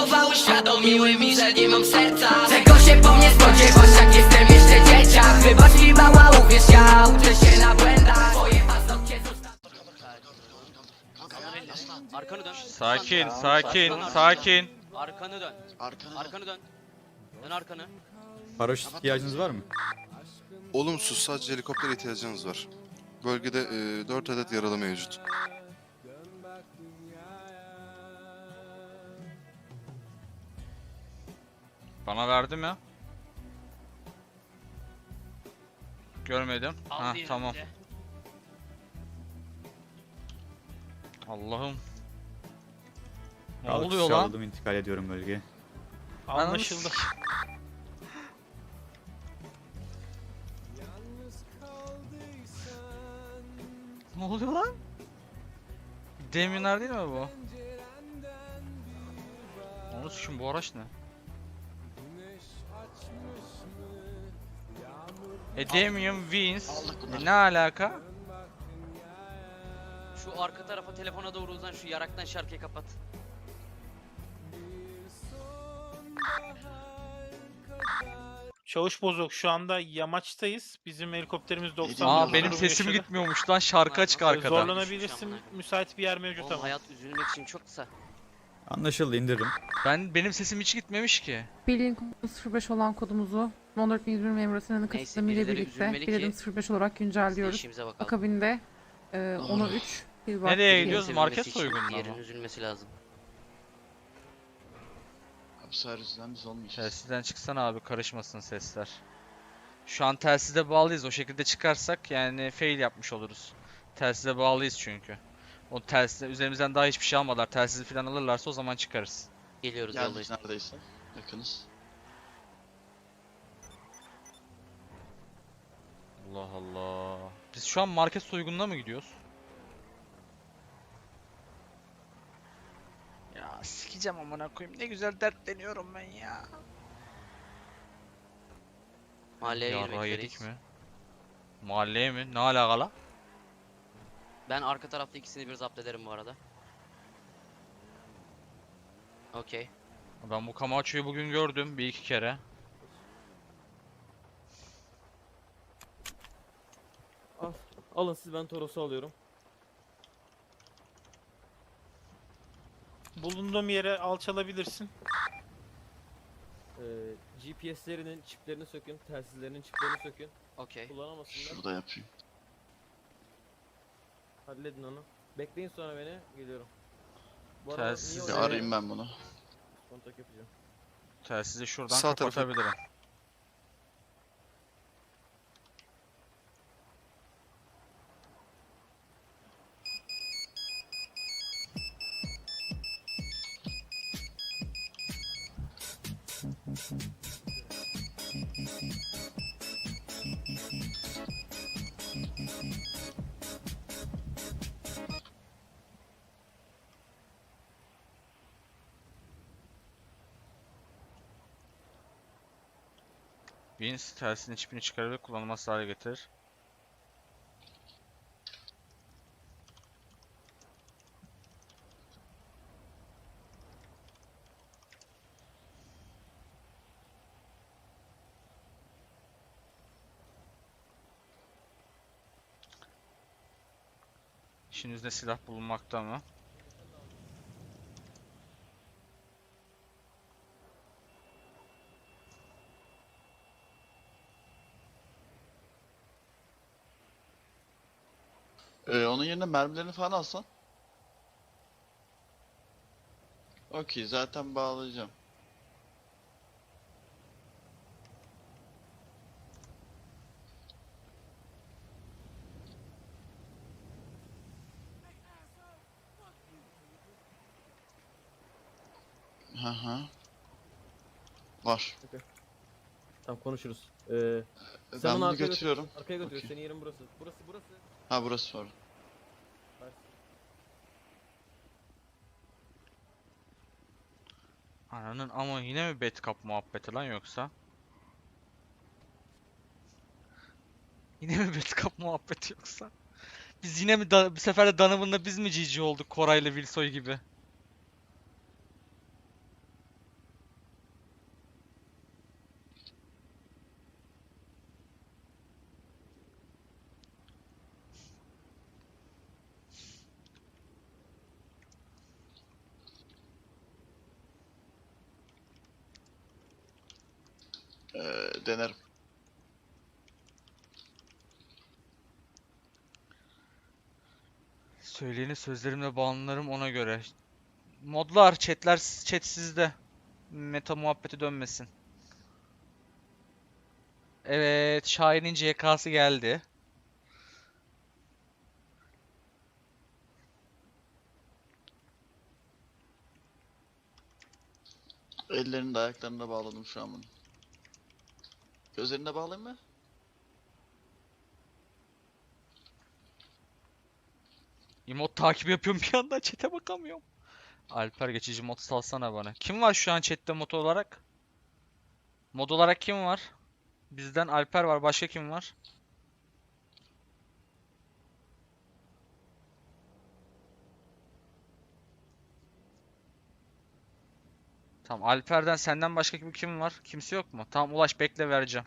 słowa uświadomiły mi, że nie mam serca Czego się po mnie spodziewasz, jak jestem jeszcze dzieciak Wybacz mi mała, uwierz, ja uczę się na błędach Twoje paznokcie zostały Arkanı dön. Sakin, sakin, sakin. Arkanı dön. Arkana Arkanı dön. Dön arkanı. Paraşüt ihtiyacınız var mı? Olumsuz sadece helikopter ihtiyacınız var. Bölgede e, 4 adet yaralı mevcut. Bana verdi mi? Görmedim. Ha tamam. Allah'ım. Ne Sağlık oluyor lan? aldım, intikal ediyorum bölgeye. Anlaşıldı. Ne oluyor lan? Deminler değil mi bu? Onu şimdi bu araç ne? E Damien Wins E, ne alaka? Şu arka tarafa telefona doğru uzan şu yaraktan şarkıyı kapat. Çavuş bozuk. Şu anda yamaçtayız. Bizim helikopterimiz 90 Aa benim sesim yaşadı. gitmiyormuş lan şarkı açık arkada. Zorlanabilirsin. Müsait bir yer mevcut Oğlum ama. hayat üzülmek için çok kısa. Anlaşıldı indiririm. Ben benim sesim hiç gitmemiş ki. Kodu 05 olan kodumuzu 14.101 memuru Sinan'ın Neyse, katılımıyla birileri birlikte üzülmeli bir adım ki 05 olarak güncelliyoruz. işimize bakalım. Akabinde e, 10'a 3 bir vakti Nereye gidiyoruz? Sevilmesi Market için soygununa Diğerinin mı? üzülmesi lazım. Bu sefer yüzünden biz olmayacağız. Telsizden çıksana abi karışmasın sesler. Şu an telsize bağlıyız. O şekilde çıkarsak yani fail yapmış oluruz. Telsize bağlıyız çünkü. O telsize üzerimizden daha hiçbir şey almadılar. Telsizi falan alırlarsa o zaman çıkarız. Geliyoruz Geldik yoldayız. neredeyse. Yakınız. Allah Allah. Biz şu an market soygununa mı gidiyoruz? Ya sikeceğim amına koyayım. Ne güzel dertleniyorum ben ya. Mahalleye girmek yedik mi? Mahalleye mi? Ne alakalı? Ben arka tarafta ikisini bir zapt ederim bu arada. Okey. Ben bu Camacho'yu bugün gördüm bir iki kere. Alın siz ben Toros'u alıyorum. Bulunduğum yere alçalabilirsin. Ee, GPS'lerinin çiplerini sökün, telsizlerinin çiplerini sökün. Okey. Kullanamasınlar. Şurada yapayım. Halledin onu. Bekleyin sonra beni, geliyorum. Bu Telsiz niye Bir oraya arayayım ben bunu. Kontak yapacağım. Telsizi şuradan Sağ kapatabilirim. Vince telsizin çipini çıkarır ve kullanılmaz hale getirir. İşinizde silah bulunmakta mı? Ee, onun yerine mermilerini falan alsan. Okey zaten bağlayacağım. Hı hı. Var. Tamam konuşuruz. Ee, Sen Ben bunu arkaya götür. götürüyorum. arkaya götür, Okey. senin yerin burası. Burası, burası. Ha burası var. Ananın ama yine mi cup muhabbeti lan yoksa? Yine mi cup muhabbeti yoksa? Biz yine mi bir sefer de Donovan'la biz mi GG olduk Koray'la Wilsoy gibi? Ee, denerim. Söyleyeni sözlerimle bağlanırım ona göre. Modlar, chatler, chat sizde. Meta muhabbeti dönmesin. Evet, Şahin'in CK'sı geldi. Ellerini de ayaklarını da bağladım şu an bunu. Gözlerini de bağlayayım mı? Emot takibi yapıyorum bir yandan chat'e bakamıyorum. Alper geçici mod salsana bana. Kim var şu an chat'te mod olarak? Mod olarak kim var? Bizden Alper var. Başka kim var? Tamam Alper'den senden başka kim kim var? Kimse yok mu? Tamam Ulaş bekle vereceğim.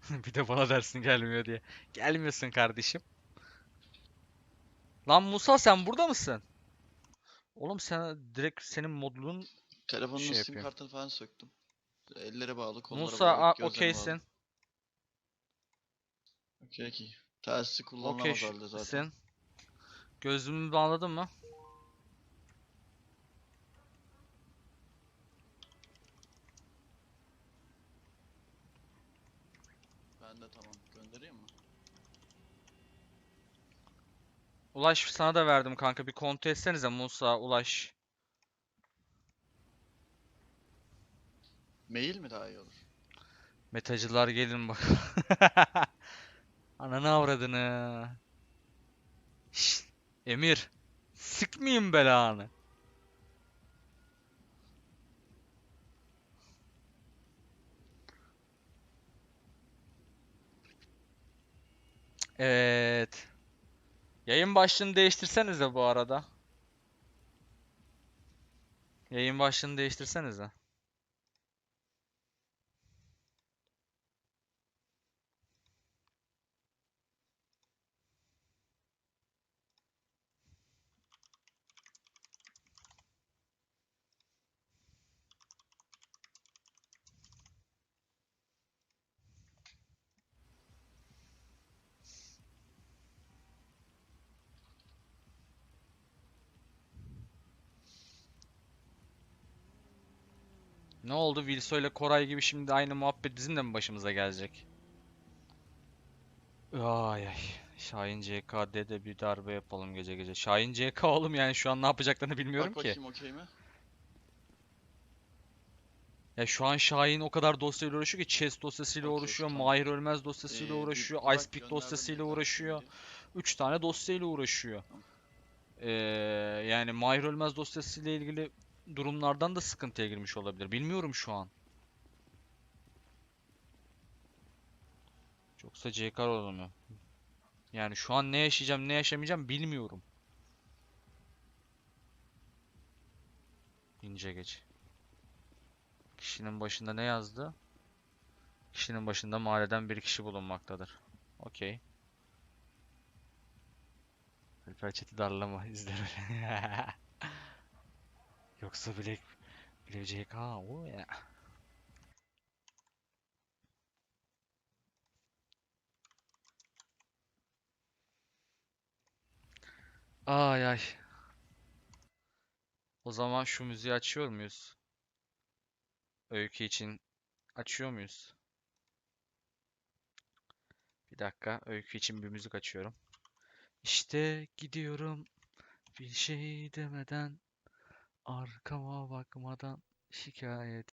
Bir de bana dersin gelmiyor diye. Gelmiyorsun kardeşim. Lan Musa sen burada mısın? Oğlum sen direkt senin modluğun Telefonun Şey sim yapıyorum. kartını falan söktüm. Ellere bağlı, kollara Musa bağlı, a- gözlere okeysin. bağlı. Okey okey. Telsiz kullanılamaz Okey halde zaten. sen. Gözlüğümü bağladın mı? Ben de tamam. Göndereyim mi? Ulaş sana da verdim kanka bir kontrol etsenize Musa, Ulaş. Mail mi daha iyi olur? Metacılar gelin bak. Ananı avradını. Şşt, Emir. Sıkmayayım belanı. Evet. Yayın başlığını değiştirsenize bu arada. Yayın başlığını değiştirsenize. Ne oldu? Wilso ile Koray gibi şimdi aynı muhabbet bizim de mi başımıza gelecek? Ay ay. Şahin CK'de bir darbe yapalım gece gece. Şahin CK oğlum yani şu an ne yapacaklarını bilmiyorum Bak ki. bakayım okey mi? Ya şu an Şahin o kadar dosyayla uğraşıyor ki Chess dosyasıyla Okey, uğraşıyor, tamam. Mahir Ölmez dosyasıyla Ee, bir uğraşıyor, bak Icepeak gönderdim dosyasıyla bir tane uğraşıyor. şimdi. 3 tane dosyayla uğraşıyor. Ee, yani Mahir Ölmez dosyasıyla ilgili durumlardan da sıkıntıya girmiş olabilir. Bilmiyorum şu an. Yoksa CK mu? Yani şu an ne yaşayacağım, ne yaşamayacağım bilmiyorum. İnce geç. Kişinin başında ne yazdı? Kişinin başında mahalleden bir kişi bulunmaktadır. Okey. Alper chat'i darlama izle böyle. Yoksa bile bilecek ha o ya. Ay ay. O zaman şu müziği açıyor muyuz? Öykü için açıyor muyuz? Bir dakika, öykü için bir müzik açıyorum. İşte gidiyorum bir şey demeden arkama bakmadan şikayet